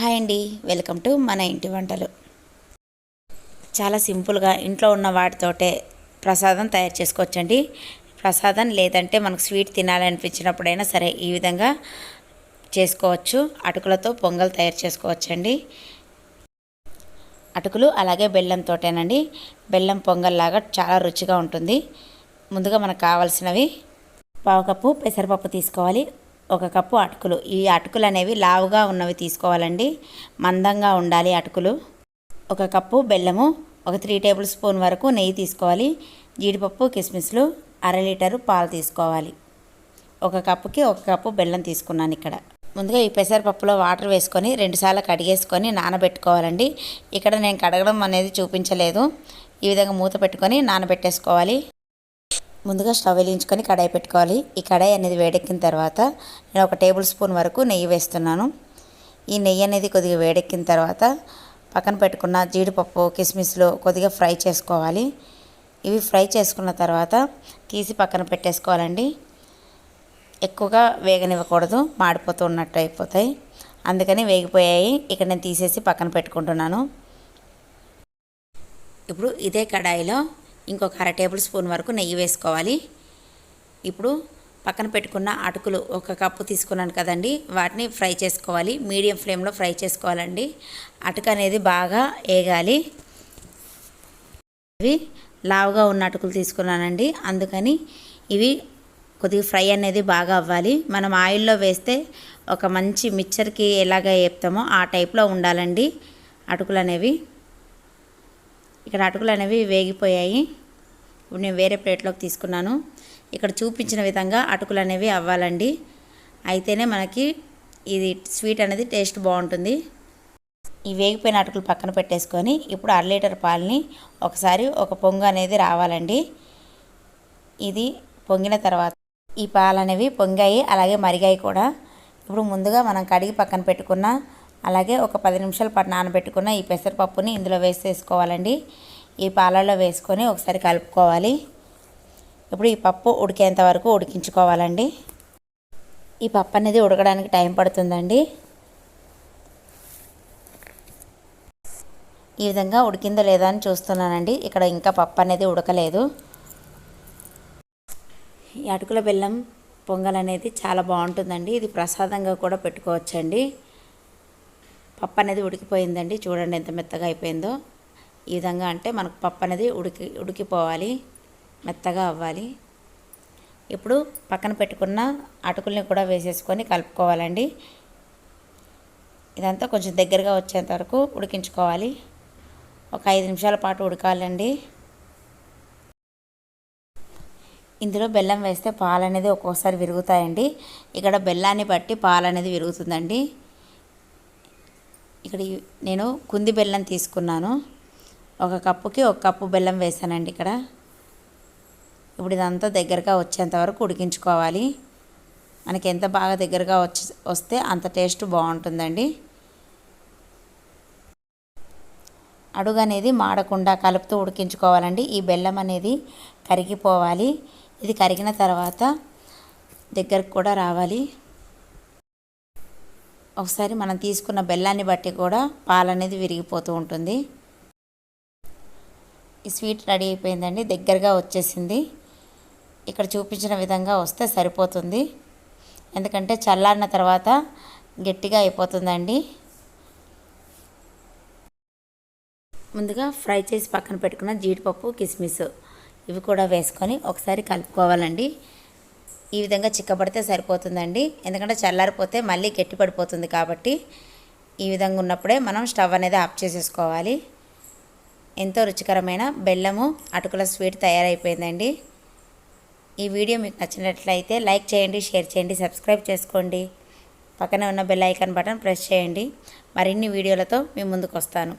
Hi అండి. Welcome to మన ఇంటి వంటలు. చాలా సింపుల్గా ఇంట్లో ఉన్న వాటితోటే ప్రసాదం తయారు చేసుకోవచ్చండి. ప్రసాదం లేదంటే మనకు స్వీట్ తినాలనిపించినప్పుడైనా సరే ఈ విధంగా చేసుకోవచ్చు. అటుకులతో పొంగల్ తయారు చేసుకోవచ్చండి. అటుకులు అలాగే బెల్లంతోటేనండి బెల్లం పొంగల్లాగా చాలా రుచిగా ఉంటుంది. ముందుగా మనకు కావాల్సినవి పావు కప్పు పెసరపప్పు తీసుకోవాలి. ఒక కప్పు అటుకులు. ఈ అటుకులు అనేవి లావుగా ఉన్నవి తీసుకోవాలండి. మందంగా ఉండాలి అటుకులు. ఒక కప్పు బెల్లము ఒక త్రీ టేబుల్ స్పూన్ వరకు నెయ్యి తీసుకోవాలి. జీడిపప్పు కిస్మిస్లు అర లీటరు పాలు తీసుకోవాలి. ఒక కప్పుకి ఒక కప్పు బెల్లం తీసుకున్నాను ఇక్కడ. ముందుగా ఈ పెసరపప్పులో వాటర్ వేసుకొని రెండుసార్లు కడిగేసుకొని నానబెట్టుకోవాలండి. ఇక్కడ నేను కడగడం అనేది చూపించలేదు. ఈ విధంగా మూత పెట్టుకొని నానబెట్టేసుకోవాలి. ముందుగా స్టవ్ వెలిగించుకొని కడాయి పెట్టుకోవాలి. ఈ కడాయి అనేది వేడెక్కిన తర్వాత నేను ఒక టేబుల్ స్పూన్ వరకు నెయ్యి వేస్తున్నాను. ఈ నెయ్యి అనేది కొద్దిగా వేడెక్కిన తర్వాత పక్కన పెట్టుకున్న జీడిపప్పు కిస్మిస్లు కొద్దిగా ఫ్రై చేసుకోవాలి. ఇవి ఫ్రై చేసుకున్న తర్వాత తీసి పక్కన పెట్టేసుకోవాలండి. ఎక్కువగా వేగనివ్వకూడదు మాడిపోతూ ఉన్నట్టు అయిపోతాయి. అందుకని వేగిపోయాయి. ఇక్కడ నేను తీసేసి పక్కన పెట్టుకుంటున్నాను. ఇప్పుడు ఇదే కడాయిలో ఇంకొక అర టేబుల్ స్పూన్ వరకు నెయ్యి వేసుకోవాలి. ఇప్పుడు పక్కన పెట్టుకున్న అటుకులు ఒక కప్పు తీసుకున్నాను కదండి. వాటిని ఫ్రై చేసుకోవాలి. మీడియం ఫ్లేమ్లో ఫ్రై చేసుకోవాలండి. అటుక అనేది బాగా వేగాలి. ఇవి లావుగా ఉన్న అటుకులు తీసుకున్నానండి. అందుకని ఇవి కొద్దిగా ఫ్రై అనేది బాగా అవ్వాలి. మనం ఆయిల్లో వేస్తే ఒక మంచి మిక్చర్కి ఎలాగ వేపుతామో ఆ టైప్లో ఉండాలండి అటుకులు అనేవి. ఇక్కడ అటుకులు అనేవి వేగిపోయాయి. ఇప్పుడు నేను వేరే ప్లేట్లోకి తీసుకున్నాను. ఇక్కడ చూపించిన విధంగా అటుకులు అనేవి అవ్వాలండి. అయితేనే మనకి ఇది స్వీట్ అనేది టేస్ట్ బాగుంటుంది. ఈ వేగిపోయిన అటుకులు పక్కన పెట్టేసుకొని ఇప్పుడు అర లీటర్ పాలని ఒకసారి ఒక పొంగు అనేది రావాలండి. ఇది పొంగిన తర్వాత ఈ పాలు అనేవి పొంగాయి అలాగే మరిగాయి కూడా. ఇప్పుడు ముందుగా మనం కడిగి పక్కన పెట్టుకున్న అలాగే ఒక పది నిమిషాల పాటు నానబెట్టుకున్న ఈ పెసరపప్పుని ఇందులో వేసేసుకోవాలండి. ఈ పాలల్లో వేసుకొని ఒకసారి కలుపుకోవాలి. ఇప్పుడు ఈ పప్పు ఉడికేంత వరకు ఉడికించుకోవాలండి. ఈ పప్పు అనేది ఉడకడానికి టైం పడుతుందండి. ఈ విధంగా ఉడికిందో లేదా అని చూస్తున్నానండి. ఇక్కడ ఇంకా పప్పు అనేది ఉడకలేదు. ఈ అటుకుల బెల్లం పొంగల్ అనేది చాలా బాగుంటుందండి. ఇది ప్రసాదంగా కూడా పెట్టుకోవచ్చండి. పప్పు అనేది ఉడికిపోయిందండి. చూడండి ఎంత మెత్తగా అయిపోయిందో. ఈ విధంగా అంటే మనకు పప్పు అనేది ఉడికి ఉడికిపోవాలి మెత్తగా అవ్వాలి. ఇప్పుడు పక్కన పెట్టుకున్న అటుకుల్ని కూడా వేసేసుకొని కలుపుకోవాలండి. ఇదంతా కొంచెం దగ్గరగా వచ్చేంత వరకు ఉడికించుకోవాలి. ఒక ఐదు నిమిషాల పాటు ఉడకాలండి. ఇందులో బెల్లం వేస్తే పాలు అనేది ఒక్కోసారి విరుగుతాయండి. ఇక్కడ బెల్లాన్ని బట్టి పాలు అనేది విరుగుతుందండి. ఇక్కడ నేను కుంది బెల్లం తీసుకున్నాను. ఒక కప్పుకి ఒక కప్పు బెల్లం వేసానండి ఇక్కడ. ఇప్పుడు ఇదంతా దగ్గరగా వచ్చేంత వరకు ఉడికించుకోవాలి. మనకి ఎంత బాగా దగ్గరగా వచ్చి వస్తే అంత టేస్ట్ బాగుంటుందండి. అడుగు అనేది మాడకుండా కలుపుతూ ఉడికించుకోవాలండి. ఈ బెల్లం అనేది కరిగిపోవాలి. ఇది కరిగిన తర్వాత దగ్గరకు కూడా రావాలి. ఒకసారి మనం తీసుకున్న బెల్లాన్ని బట్టి కూడా పాలనేది విరిగిపోతూ ఉంటుంది. ఈ స్వీట్ రెడీ అయిపోయిందండి దగ్గరగా వచ్చేసింది. ఇక్కడ చూపించిన విధంగా వస్తే సరిపోతుంది. ఎందుకంటే చల్లారిన తర్వాత గట్టిగా అయిపోతుందండి. ముందుగా ఫ్రై చేసి పక్కన పెట్టుకున్న జీడిపప్పు కిస్మిస్ ఇవి కూడా వేసుకొని ఒకసారి కలుపుకోవాలండి. ఈ విధంగా చిక్కబడితే సరిపోతుందండి. ఎందుకంటే చల్లారిపోతే మళ్ళీ గట్టి పడిపోతుంది కాబట్టి ఈ విధంగా ఉన్నప్పుడే మనం స్టవ్ అనేది ఆఫ్ చేసేసుకోవాలి. ఎంతో రుచికరమైన బెల్లము అటుకుల స్వీట్ తయారైపోయిందండి. ఈ వీడియో మీకు నచ్చినట్లయితే లైక్ చేయండి షేర్ చేయండి సబ్స్క్రైబ్ చేసుకోండి. పక్కనే ఉన్న బెల్ ఐకాన్ బటన్ ప్రెస్ చేయండి. మరిన్ని వీడియోలతో మీ ముందుకు వస్తాను